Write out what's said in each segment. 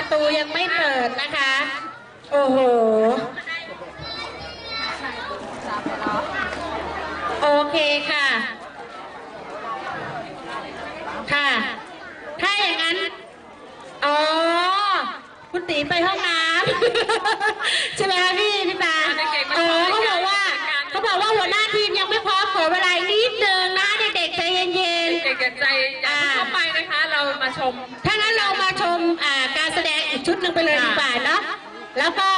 ประตูยังไม่เปิดนะคะ โอ้โห โอเคค่ะ ค่ะ ถ้าอย่างนั้น อ๋อ คุณตีไปห้องน้ำใช่ไหมคะพี่ ชมๆถ้างั้นเรามาชมอ่าการแสดงอีกชุดหนึ่งไปเลยดีกว่าเนาะแล้วก็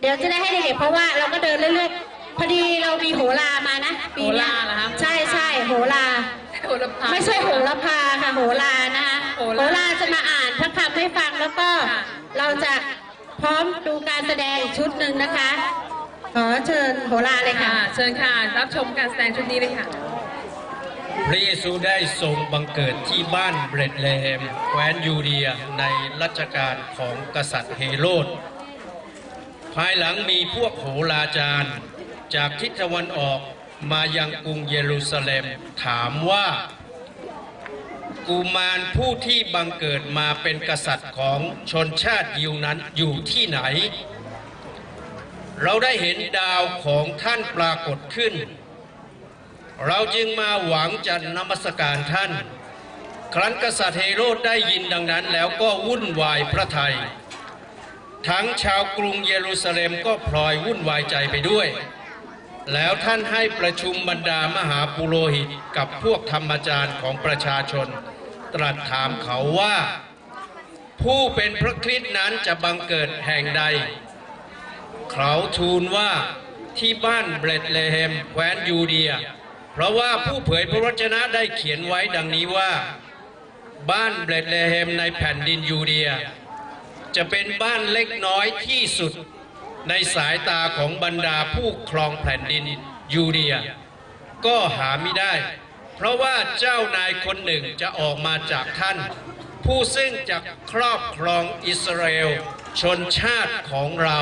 เดี๋ยวจะได้ให้เด็กๆเพราะว่าเราก็เดินเรื่อยๆพอดีเรามีโหรามานะปีเนี้ยโหราเหรอคะ ใช่ใช่โหรา โหระพา ไม่ใช่โหระพาค่ะโหรานะคะโหโหราราจะมาอ่านพระคำให้ฟังแล้วก็ค่ะ เราจะพร้อมดูการแสดงอีกชุดหนึ่งนะคะ ขอเชิญโหราเลยค่ะ ค่ะเชิญค่ะ รับชมการแสดงชุดนี้เลยค่ะ พระเยซูได้ทรงบังเกิดที่บ้านเบรตเลเฮมแคว้นยูเดียในรัชกาลของกษัตริย์เฮโรด ภายหลังมีพวกโหราจารย์ จากทิศตะวันออกมายังกรุงเยรูซาเล็มถามว่า กุมารผู้ที่บังเกิดมาเป็นกษัตริย์ของชนชาติยิวนั้นอยู่ที่ไหน เราได้เห็นดาวของท่านปรากฏขึ้น เราจึงมาหวังจะนมัสการท่าน ครั้นกษัตริย์เฮโรดได้ยินดังนั้นแล้วก็วุ่นวายพระไทย ทั้งชาวกรุงเยรูซาเล็มก็พลอยวุ่นวายใจไปด้วย แล้วท่านให้ประชุมบรรดามหาปุโรหิตกับพวกธรรมจารย์ของประชาชน ตรัสถามเขาว่า ผู้เป็นพระคริสต์นั้นจะบังเกิดแห่งใด เขาทูลว่าที่บ้านเบรตเลเฮมแคว้นยูเดีย เพราะว่าผู้เผยพระวจนะได้เขียนไว้ดังนี้ว่า บ้านเบรตเลเฮมในแผ่นดินยูเดีย จะเป็นบ้านเล็กน้อยที่สุดในสายตาของบรรดาผู้ครองแผ่นดินยูเดีย ก็หาไม่ได้ เพราะว่าเจ้านายคนหนึ่งจะออกมาจากท่าน ผู้ซึ่งจะครอบครองอิสราเอลชนชาติของเรา